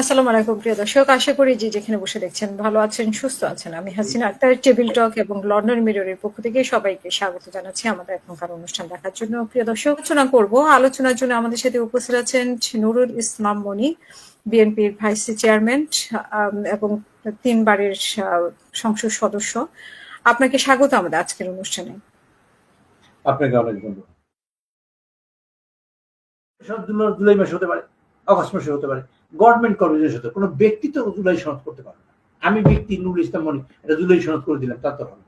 আসসালামু আলাইকুম, প্রিয় দর্শক। আশা করি যে যেখানে বসে দেখছেন, ভালো আছেন, সুস্থ আছেন। আমি হাসিনা আক্তার টেবিল টক এবং লন্ডন মিররের পক্ষ থেকে সবাইকে স্বাগত জানাচ্ছি আমাদের এখনকার অনুষ্ঠান দেখার জন্য। প্রিয় দর্শক, আলোচনা করব। আলোচনার জন্য আমাদের সাথে উপস্থিত আছেন নুরুল ইসলাম মনি, বিএনপির ভাইস চেয়ারম্যান এবং তিনবারের সংসদ সদস্য। আপনাকে স্বাগত আমাদের আজকের অনুষ্ঠানে। আপনাকে অনেক ধন্যবাদ। সব জুলাই মাসে হতে পারে অগস্ট মাসে হতে পারে। গভর্নমেন্ট কর্মচারী হতে কোনো ব্যক্তি তো জুলাই সনদ করতে পারে না আমি ব্যক্তি নুরুল ইসলাম মনি এটা জুলাই সনদ করে দিলাম তা তো হবে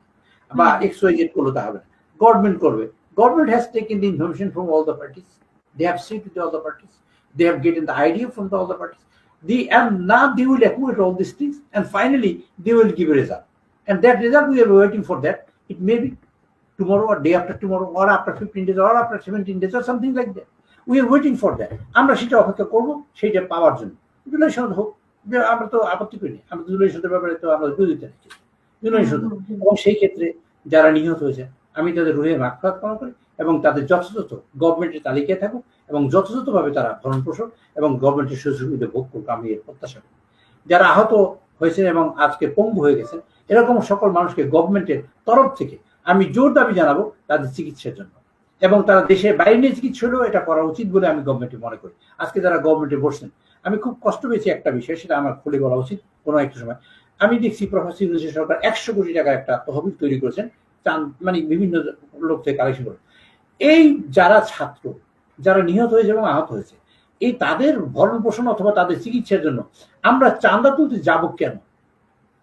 বা এক্স ওয়াই জেড করল তা হবে না গভর্নমেন্ট করবে government has taken the information from all the parties they have seen with all the parties they have gotten the idea from the all the parties the and now they will accumulate all these things and finally they will give a result and that result we are waiting for that it may be tomorrow or day after tomorrow or after 15 days or after 17 days or something like that we are waiting for that. আমরা সেটা অপেক্ষা করব সেটা পাওয়ার জন্য। জুলাই সনদ হোক আমরা তো আপত্তি করি আমরা জুলাই সনদের ব্যাপারে তো আমরা বিরোধিতা রেখেছি জুলাই সনদ এবং সেই ক্ষেত্রে যারা নিহত হয়েছে আমি তাদের রুহের মাগফিরাত কামনা করি এবং তাদের যথাযথ গভর্নমেন্টের তালিকায় থাকুক এবং যথাযথভাবে তারা ভরণ পোষণ এবং গভর্নমেন্টের সুযোগ সুবিধা ভোগ করুক আমি এর প্রত্যাশা করি। যারা আহত হয়েছেন এবং আজকে পঙ্গু হয়ে গেছেন এরকম সকল মানুষকে গভর্নমেন্টের তরফ থেকে আমি জোর দাবি জানাব তাদের চিকিৎসার জন্য। এবং তারা দেশের বাইরে নিয়ে চিকিৎসা হলেও এটা করা উচিত বলে আমি গভর্নমেন্টে মনে করি। আজকে যারা গভর্নমেন্টে বসছেন, আমি খুব কষ্ট পেয়েছি একটা বিষয়, সেটা আমার খুলে বলা উচিত কোনো একটা সময়। আমি দেখছি প্রফেসর ইউনুস সরকার একশো কোটি টাকার একটা তহবিল তৈরি করেছেন মানে বিভিন্ন লোক থেকে কালেকশন করে। এই যারা ছাত্র, যারা নিহত হয়েছে এবং আহত হয়েছে, এই তাদের ভরণ পোষণ অথবা তাদের চিকিৎসার জন্য আমরা চাঁদা তুলতে যাব কেন?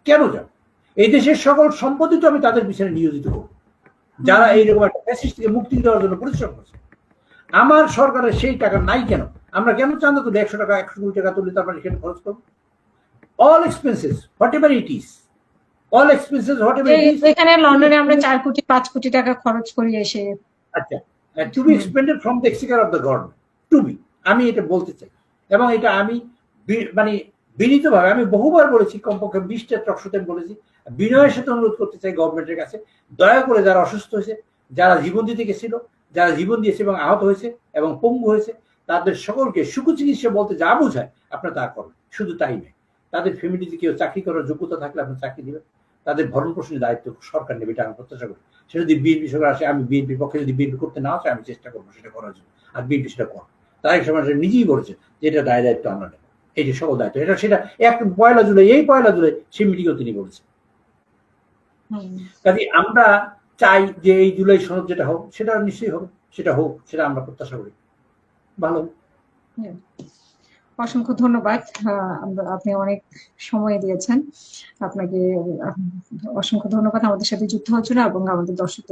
কেন যাব? এই দেশের সকল সম্পত্তি তো আমি তাদের পিছনে নিয়োজিত করব। যারা এইরকম একটা ফ্যাসিস্ট থেকে মুক্তি দেওয়ার জন্য পরিশ্রম করছে। আমার সরকারের সেই টাকা নাই কেন? আমরা কেন চাঁদা তুলি? একশো টাকা একশো কোটি টাকা তুলি তারপরে সেখানে খরচ করব? All expenses whatever it is all expenses whatever it এখানে লন্ডনে আমরা চার কোটি পাঁচ কোটি টাকা খরচ করি এসে। আচ্ছা to be expended from the exchequer of the government to be আমি এটা বলতে চাই। এবং এটা আমি মানে বিনীতভাবে আমি বহুবার বলেছি, কমপক্ষে বিশটা টকশোতে বলেছি, বিনয়ের সাথে অনুরোধ করতে চাই গভর্নমেন্টের কাছে, দয়া করে যারা অসুস্থ হয়েছে, যারা জীবন দিতে গেছিল, যারা জীবন দিয়েছে এবং আহত হয়েছে এবং পঙ্গু হয়েছে, তাদের সকলকে সুখু চিকিৎসা বলতে যা বোঝায় আপনার তা করবেন শুধু তাই নয়, তাদের ফ্যামিলিতে কেউ চাকরি করার যোগ্যতা থাকলে আপনি চাকরি দিবেন, তাদের ভরণ পোষণের দায়িত্ব সরকার নেবে, এটা আমি প্রত্যাশা করি। সেটা যদি বিএনপি সরকার আসে, আমি বিএনপির পক্ষে যদি বিএনপি করতে না আসে, আমি চেষ্টা করব সেটা করার জন্য, আর বিএনপি সেটা করবে তারেক সমাজ নিজেই বলেছে যে এটা দায় দায়িত্ব আমরা এই যে সকল দায়িত্ব এটা সেটা এক পয়লা জুলাই এই পয়লা জুলাই সেই মিটিংও তিনি বলেছেন। কাজে আমরা চাই যে এই জুলাই সনদ যেটা হোক সেটা নিশ্চয়ই হবে সেটা হোক সেটা আমরা প্রত্যাশা করি। ভালো। অসংখ্য ধন্যবাদ আপনি অনেক সময় দিয়েছেন। আপনাকে অসংখ্য ধন্যবাদ। আমাদের সাথে যুক্ত হওয়ার জন্য এবং আমাদের দর্শকদের